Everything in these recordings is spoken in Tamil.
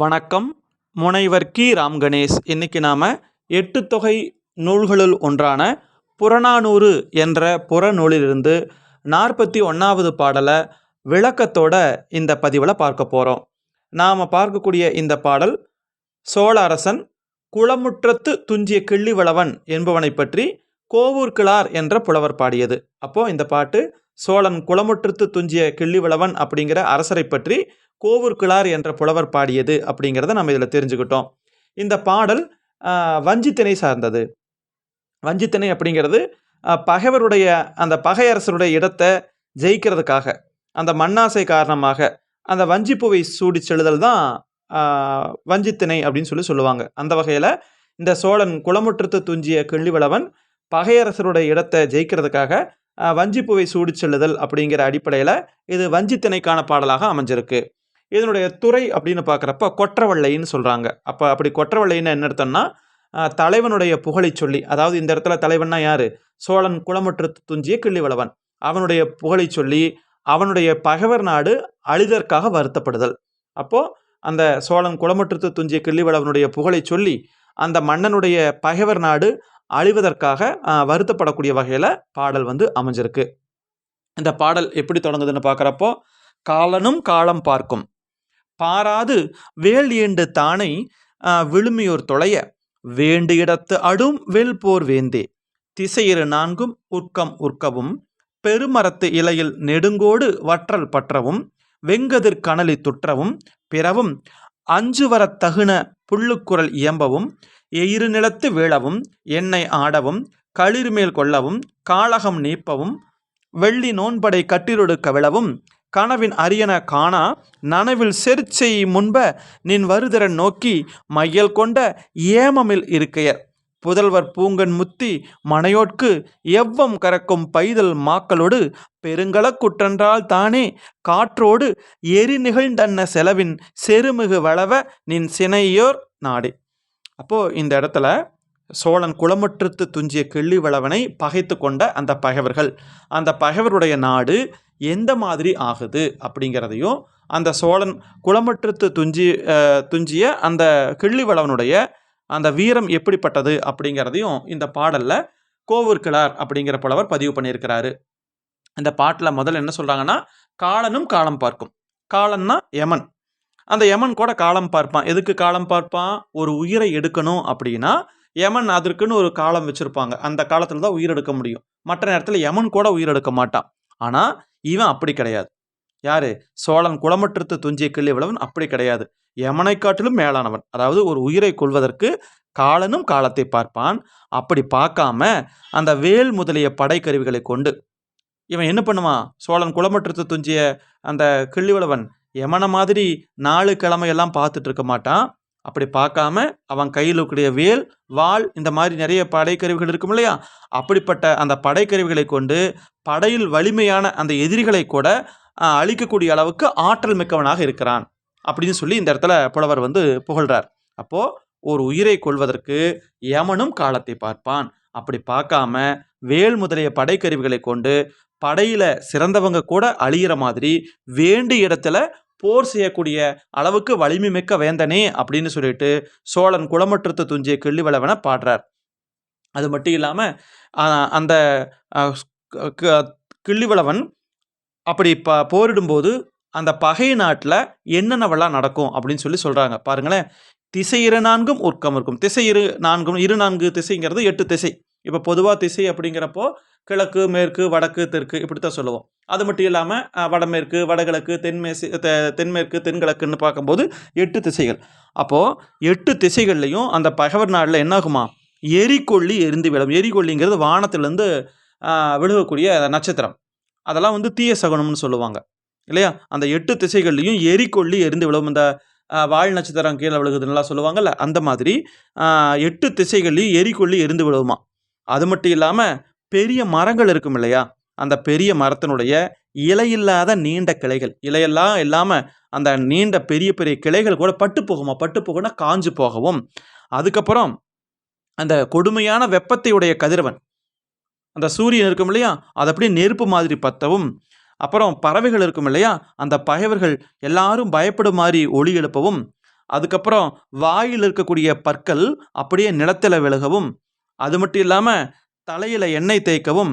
வணக்கம். முனைவர் கி. ராம் கணேஷ் இன்னைக்கு நாம் எட்டு தொகை நூல்களுள் ஒன்றான புறநானூறு என்ற புறநூலிலிருந்து நாற்பத்தி ஒன்றாவது பாடலை விளக்கத்தோட இந்த பதிவில் பார்க்க போகிறோம் நாம் பார்க்கக்கூடிய இந்த பாடல் சோழ அரசன் குளமுற்றத்து துஞ்சிய கிள்ளிவளவன் என்பவனை பற்றி கோவூர் கிளார் என்ற புலவர் பாடியது. அப்போது இந்த பாட்டு சோழன் குளமுற்றத்து துஞ்சிய கிள்ளிவளவன் அப்படிங்கிற அரசரை பற்றி கோவூர்கிழார் என்ற புலவர் பாடியது அப்படிங்கிறத நம்ம இதில் தெரிஞ்சுக்கிட்டோம். இந்த பாடல் ஆஹ், வஞ்சித்திணை சார்ந்தது. வஞ்சித்திணை அப்படிங்கிறது பகைவருடைய அந்த பகையரசருடைய இடத்தை ஜெயிக்கிறதுக்காக அந்த மண்ணாசை காரணமாக அந்த வஞ்சிப்பூவை சூடி செல்லுதல் தான் ஆஹ், வஞ்சித்திணை அப்படின்னு சொல்லி சொல்லுவாங்க. அந்த வகையில் இந்த சோழன் குளமுற்றத்து துஞ்சிய கிள்ளிவளவன் பகையரசருடைய இடத்தை ஜெயிக்கிறதுக்காக வஞ்சிப்பூவை சூடி செல்லுதல் அப்படிங்கிற அடிப்படையில் இது வஞ்சித்திணைக்கான பாடலாக அமைஞ்சிருக்கு. இதனுடைய துறை அப்படின்னு பார்க்குறப்ப கொற்றவள்ளைன்னு சொல்கிறாங்க அப்போ அப்படி கொற்றவள்ளைன்னு என்ன அர்த்தம்னா தலைவனுடைய புகழை சொல்லி அதாவது இந்த இடத்துல தலைவன்னா யார்? சோழன் குளமுற்றத்து துஞ்சிய கிள்ளிவளவன். அவனுடைய புகழை சொல்லி அவனுடைய பகைவர் நாடு அழிதற்காக வருத்தப்படுதல். அப்போது அந்த சோழன் குளமுற்றத்து துஞ்சிய கிள்ளிவளவனுடைய புகழை சொல்லி அந்த மன்னனுடைய பகைவர் நாடு அழிவதற்காக வருத்தப்படக்கூடிய வகையில் பாடல் வந்து அமைஞ்சிருக்கு. இந்த பாடல் எப்படி தொடங்குதுன்னு பார்க்குறப்போ காலனும் காலம் பார்க்கும். பாராது வேல் ஈண்டு தானை விழுமியோர் தொலைய. வேண்டு இடத்து அடும் வெல் போர் வேந்தே. திசையிரு நான்கும் உட்கம் உற்கவும் பெருமரத்து இலையில் நெடுங்கோடு வற்றல் பற்றவும் வெங்கதிர் கணலி துற்றவும் பிறவும் அஞ்சு வரத் தகுன புள்ளுக்குரல் இயம்பவும் எயிறு நிலத்து வீழவும் எண்ணெய் ஆடவும் களிர்மேல் கொள்ளவும் காளகம் நீப்பவும் வெள்ளி நோன்படை கட்டிலொடு கவிழவும் கனவின் அரியன காணா நனவில் செருச்செய் முன்ப நின் வருதிறன் நோக்கி மையல் கொண்ட ஏமமில் இருக்கையர். புதல்வர் பூங்கன் முத்தி மனையோட்கு எவ்வம் கறக்கும் பைதல் மாக்களோடு பெருங்கலக்குற்றன்றால் தானே காற்றோடு எரி நிகழ்ந்தன்ன செலவின் செருமிகு வளவ நின் சினையோர் நாடே. அப்போது இந்த இடத்துல சோழன் குளமுற்றத்து துஞ்சிய கிள்ளிவளவனை பகைத்து கொண்ட அந்த பகைவர்கள். அந்த பகைவருடைய நாடு எந்த மாதிரி ஆகுது அப்படிங்கிறதையும் அந்த சோழன் குளமற்றத்து துஞ்சி துஞ்சிய அந்த கிள்ளிவளவனுடைய அந்த வீரம் எப்படிப்பட்டது அப்படிங்கிறதையும் இந்த பாடலில் கோவூர்கிழார் அப்படிங்கிற புலவர் பதிவு பண்ணியிருக்கிறாரு. இந்த பாட்டில் முதல்ல என்ன சொல்கிறாங்கன்னா காலனும் காலம் பார்க்கும். காலன்னா யமன். அந்த யமன் கூட காலம் பார்ப்பான். எதுக்கு காலம் பார்ப்பான்? ஒரு உயிரை எடுக்கணும் அப்படின்னா யமன் அதற்குன்னு ஒரு காலம் வச்சுருப்பாங்க. அந்த காலத்தில் தான் உயிர் எடுக்க முடியும். மற்ற நேரத்தில் யமன் கூட உயிர் எடுக்க மாட்டான். ஆனால் இவன் அப்படி கிடையாது. யாரு? சோழன் குளமற்றத்து துஞ்சிய கிள்ளிவளவன் அப்படி கிடையாது. யமனை காட்டிலும் மேலானவன். அதாவது ஒரு உயிரை கொள்வதற்கு காலனும் காலத்தை பார்ப்பான். அப்படி பார்க்காம அந்த வேல் முதலிய படைக்கருவிகளை கொண்டு இவன் என்ன பண்ணுவான்? சோழன் குளமற்றத்து துஞ்சிய அந்த கிள்ளிவளவன் யமனை மாதிரி நாலு கிழமையெல்லாம் பார்த்துட்டு இருக்க மாட்டான். அப்படி பார்க்காம அவன் கையில் இருக்கக்கூடிய வேல் வாள் இந்த மாதிரி நிறைய படைக்கருவிகள் இருக்கும் இல்லையா? அப்படிப்பட்ட அந்த படைக்கருவிகளை கொண்டு படையில் வலிமையான அந்த எதிரிகளை கூட அழிக்கக்கூடிய அளவுக்கு ஆற்றல் மிக்கவனாக இருக்கிறான். அப்படின்னு சொல்லி இந்த இடத்துல புலவர் வந்து புகழ்றார். அப்போது ஒரு உயிரை கொள்வதற்கு யமனும் காலத்தை பார்ப்பான். அப்படி பார்க்காம வேல் முதலிய படைக்கருவிகளை கொண்டு படையில் சிறந்தவங்க கூட அழியிற மாதிரி வேண்டிய இடத்துல போர் செய்யக்கூடிய அளவுக்கு வலிமை மிக்க வேந்தனே அப்படின்னு சொல்லிட்டு சோழன் குளமற்றத்தை துஞ்சிய கிள்ளிவளவனை பாடுறார். அது மட்டும் இல்லாமல் அந்த க- கிள்ளிவளவன் அப்படி ப போரிடும்போது அந்த பகை நாட்டில் என்னென்னவெல்லாம் நடக்கும் அப்படின்னு சொல்லி சொல்கிறாங்க பாருங்களேன். திசை இரு நான்கும் உருக்கம் இருக்கும் திசை இரு நான்கும் இரு நான்கு திசைங்கிறது எட்டு திசை. இப்போ பொதுவாக திசை அப்படிங்கிறப்போ கிழக்கு மேற்கு வடக்கு தெற்கு இப்படி தான் சொல்லுவோம். அது மட்டும் இல்லாமல் வடமேற்கு வடகிழக்கு தென்மேசி தெ- தென்மேற்கு தென்கிழக்குன்னு பார்க்கும்போது எட்டு திசைகள். அப்போது எட்டு திசைகள்லையும் அந்த பகவர் நாளில் என்னாகுமா? எரிகொல்லி எரிந்து விழும். எரிகொல்லிங்கிறது வானத்திலேருந்து விழுகக்கூடிய நட்சத்திரம். அதெல்லாம் வந்து தீய சகுனம்னு சொல்லுவாங்க. இல்லையா? அந்த எட்டு திசைகள்லையும் எரிகொல்லி எரிந்து விழும் இந்த வாழ் நட்சத்திரம் கீழே விழுகுதுன்னெலாம் சொல்லுவாங்கல்ல அந்த மாதிரி எட்டு திசைகள்லையும் எரிகொல்லி எரிந்து விழுவுமா அது மட்டும் இல்லாமல் பெரிய மரங்கள் இருக்கும் இல்லையா? அந்த பெரிய மரத்தினுடைய இலையில்லாத நீண்ட கிளைகள். இலையெல்லாம் இல்லாமல் அந்த நீண்ட பெரிய பெரிய கிளைகள் கூட பட்டு போகுமா? பட்டு போகும்னா காஞ்சு போகவும். அதுக்கப்புறம் அந்த கொடுமையான வெப்பத்தையுடைய கதிரவன். அந்த சூரியன் இருக்கும் இல்லையா? அது அப்படியே நெருப்பு மாதிரி பத்தவும். அப்புறம் பறவைகள் இருக்கும் இல்லையா? அந்த பகைவர்கள் எல்லாரும் பயப்படும் மாதிரி ஒளி எழுப்பவும். அதுக்கப்புறம் வாயில் இருக்கக்கூடிய பற்கள் அப்படியே நிலத்தில் விலகவும் அது மட்டும் இல்லாமல் தலையில் எண்ணெய் தேய்க்கவும்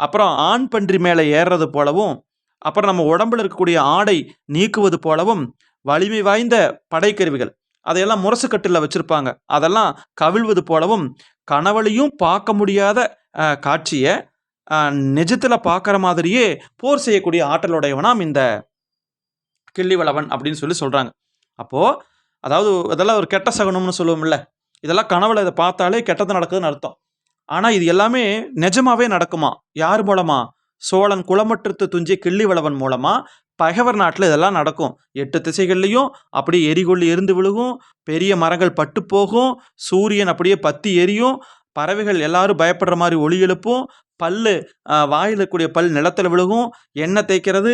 அப்புறம் ஆண் பன்றி மேலே ஏறுறது போலவும் அப்புறம் நம்ம உடம்புல இருக்கக்கூடிய ஆடை நீக்குவது போலவும் வலிமை வாய்ந்த படைக்கருவிகள். அதையெல்லாம் முரசுக்கட்டில் வச்சுருப்பாங்க. அதெல்லாம் கவிழ்வது போலவும் கணவளையும் பார்க்க முடியாத காட்சியை நிஜத்தில் பார்க்குற மாதிரியே போர் செய்யக்கூடிய ஆற்றலுடையவனாம் இந்த கிள்ளிவளவன் அப்படின்னு சொல்லி சொல்கிறாங்க அப்போது அதாவது இதெல்லாம் ஒரு கெட்ட சகுனம்னு சொல்லுவோம்ல. இதெல்லாம் கனவுல இதை பார்த்தாலே கெட்டது நடக்குதுன்னு அர்த்தம். ஆனால் இது எல்லாமே நிஜமாவே நடக்குமா? யார் மூலமா? சோழன் குளமற்றத்து துஞ்சிய கிள்ளிவளவன் மூலமா? பகைவர் நாட்டில் இதெல்லாம் நடக்கும். எட்டு திசைகள்லையும் அப்படியே எரிகொள்ளி எரிந்து விழுகும் பெரிய மரங்கள் பட்டு போகும் சூரியன் அப்படியே பத்தி எரியும் பறவைகள் எல்லாரும் பயப்படுற மாதிரி ஒளி எழுப்பும் பல்லு வாயில் இருக்கக்கூடிய பல் நிலத்தில் விழுகும் எண்ணெய் தேய்க்கிறது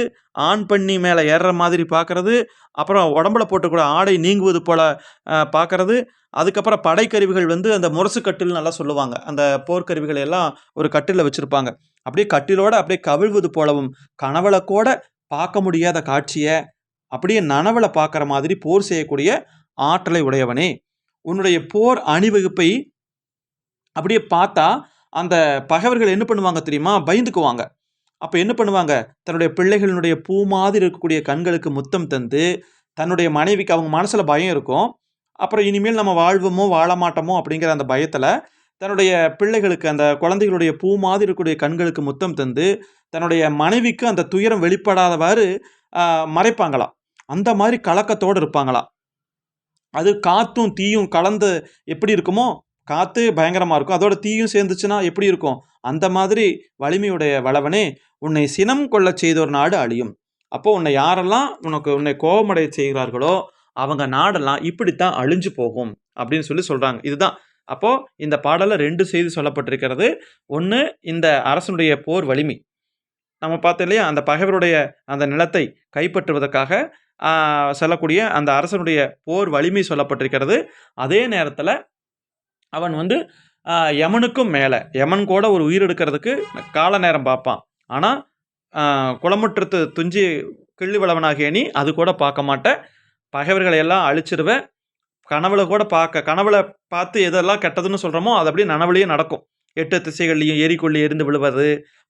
ஆண் பண்ணி மேலே ஏறுற மாதிரி பார்க்கறது அப்புறம் உடம்புல போட்டுக்கூட ஆடை நீங்குவது போல் பார்க்கறது அதுக்கப்புறம் படைக்கருவிகள் வந்து அந்த முரசு கட்டில் நல்லா சொல்லுவாங்க. அந்த போர்க்கருவிகளை எல்லாம் ஒரு கட்டிலில் வச்சுருப்பாங்க. அப்படியே கட்டிலோட அப்படியே கவிழ்வது போலவும் கனவுல கூட பார்க்க முடியாத காட்சியை அப்படியே நனவுல பார்க்குற மாதிரி போர் செய்யக்கூடிய ஆற்றலை உடையவனே. உன்னுடைய போர் அணிவகுப்பை அப்படியே பார்த்தா அந்த பகைவர்கள் என்ன பண்ணுவாங்க தெரியுமா? பயந்துக்குவாங்க. அப்போ என்ன பண்ணுவாங்க? தன்னுடைய பிள்ளைகளினுடைய பூ மாதிரி இருக்கக்கூடிய கண்களுக்கு முத்தம் தந்து தன்னுடைய மனைவிக்கு அவங்க மனசில் பயம் இருக்கும். அப்புறம் இனிமேல் நம்ம வாழ்வோமோ வாழமாட்டோமோ அப்படிங்கிற அந்த பயத்தில் தன்னுடைய பிள்ளைகளுக்கு அந்த குழந்தைகளுடைய பூ மாதிரி இருக்கக்கூடிய கண்களுக்கு முத்தம் தந்து தன்னுடைய மனைவிக்கு அந்த துயரம் வெளிப்படாதவாறு மறைப்பாங்களாம். அந்த மாதிரி கலக்கத்தோடு இருப்பாங்களாம். அது காத்தும் தீயும் கலந்து எப்படி இருக்குமோ காற்று பயங்கரமாக இருக்கும். அதோட தீயும் சேர்ந்துச்சுன்னா எப்படி இருக்கும்? அந்த மாதிரி வலிமையுடைய வளவனே உன்னை சினம் கொள்ளச் செய்தோர் நாடு அழியும். அப்போ உன்னை யாரெல்லாம் உனக்கு உன்னை கோபமடைய செய்கிறார்களோ அவங்க நாடெல்லாம் இப்படித்தான் அழிஞ்சு போகும் அப்படின்னு சொல்லி சொல்கிறாங்க இதுதான். அப்போது இந்த பாடலில் ரெண்டு செய்தி சொல்லப்பட்டிருக்கிறது. ஒன்று இந்த அரசனுடைய போர் வலிமை. நம்ம பார்த்தோம் இல்லையா? அந்த பகைவருடைய அந்த நிலத்தை கைப்பற்றுவதற்காக செல்லக்கூடிய அந்த அரசனுடைய போர் வலிமை சொல்லப்பட்டிருக்கிறது. அதே நேரத்தில் அவன் வந்து யமனுக்கும் மேலே. யமன் கூட ஒரு உயிர் எடுக்கிறதுக்கு கால நேரம் பார்ப்பான். ஆனால் குளமுற்றத்து துஞ்சி கிள்ளி வளவனாகிய நீ அது கூட பார்க்க மாட்டேன் பகைவர்களை எல்லாம் அழிச்சிருவேன் கனவுல கூட பார்க்க கனவுல பார்த்து எதெல்லாம் கெட்டதுன்னு சொல்கிறோமோ அது அப்படியே நனவுலேயே நடக்கும். எட்டு திசைகள்லையும் எரிக்கொள்ளி எரிந்து விழுவது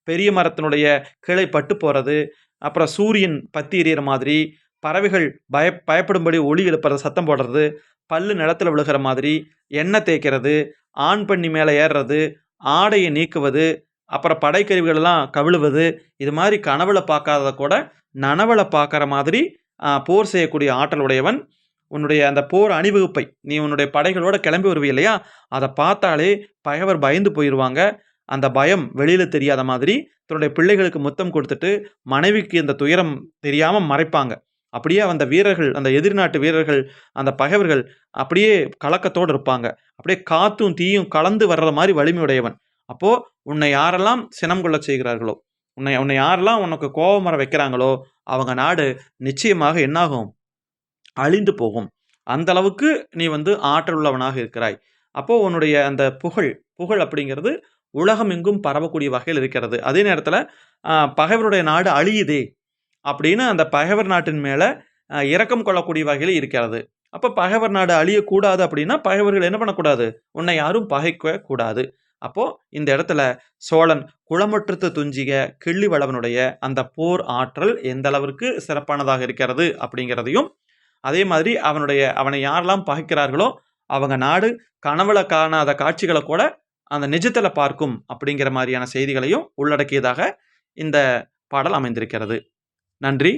பெரிய மரத்தினுடைய கிளை பட்டு போகிறது அப்புறம் சூரியன் பத்தி எறிகிற மாதிரி பறவைகள் பய பயப்படும்படி ஒளி எழுப்புறது சத்தம் போடுறது பல்லு நிலத்துல விழுகிற மாதிரி எண்ணெய் தேய்க்கிறது ஆண் பண்ணி மேலே ஏறுறது ஆடையை நீக்குவது அப்புறம் படைக்கருவிகள் எல்லாம் கவிழுவது இது மாதிரி கனவுல பார்க்காதத கூட நனவுல பார்க்குற மாதிரி போர் செய்யக்கூடிய ஆற்றல் உடையவன் உன்னுடைய அந்த போர் அணிவகுப்பை நீ உன்னுடைய படைகளோட கிளம்பி வருவி இல்லையா? அதை பார்த்தாலே பகைவர் பயந்து போயிடுவாங்க அந்த பயம் வெளியில் தெரியாத மாதிரி தன்னுடைய பிள்ளைகளுக்கு முத்தம் கொடுத்துட்டு மனைவிக்கு இந்த துயரம் தெரியாமல் மறைப்பாங்க. அப்படியே அந்த வீரர்கள் அந்த எதிர்நாட்டு வீரர்கள் அந்த பகைவர்கள் அப்படியே கலக்கத்தோடு இருப்பாங்க. அப்படியே காத்தும் தீயும் கலந்து வர்ற மாதிரி வலிமையுடையவன். அப்போ உன்னை யாரெல்லாம் சினம் கொள்ள செய்கிறார்களோ உன்னை உன்னை யாரெல்லாம் உனக்கு கோபம் வர வைக்கிறாங்களோ அவங்க நாடு நிச்சயமாக என்னாகும்? அழிந்து போகும். அந்த அளவுக்கு நீ வந்து ஆற்றல் உள்ளவனாக இருக்கிறாய். அப்போ உன்னுடைய அந்த புகழ் புகழ் அப்படிங்கிறது உலகம் எங்கும் பரவக்கூடிய வகையில் இருக்கிறது. அதே நேரத்தில் பகைவருடைய நாடு அழியுதே. அப்படின்னு அந்த பகைவர் நாட்டின் மேலே இரக்கம் கொள்ளக்கூடிய வகையில் இருக்கிறது. அப்போ பகைவர் நாடு அழியக்கூடாது அப்படின்னா பகைவர்கள் என்ன பண்ணக்கூடாது? உன்னை யாரும் பகைக்க கூடாது. அப்போது இந்த இடத்துல சோழன் குளமுற்றத்து துஞ்சிய கிள்ளி வளவனுடைய அந்த போர் ஆற்றல் எந்த அளவிற்கு சிறப்பானதாக இருக்கிறது அப்படிங்கிறதையும் அதே மாதிரி அவனுடைய அவனை யாரெல்லாம் பகைக்கிறார்களோ அவங்க நாடு கனவுல காணாத காட்சிகளை கூட அந்த நிஜத்தில் பார்க்கும் அப்படிங்கிற மாதிரியான செய்திகளையும் உள்ளடக்கியதாக இந்த பாடல் அமைந்திருக்கிறது. நன்றி.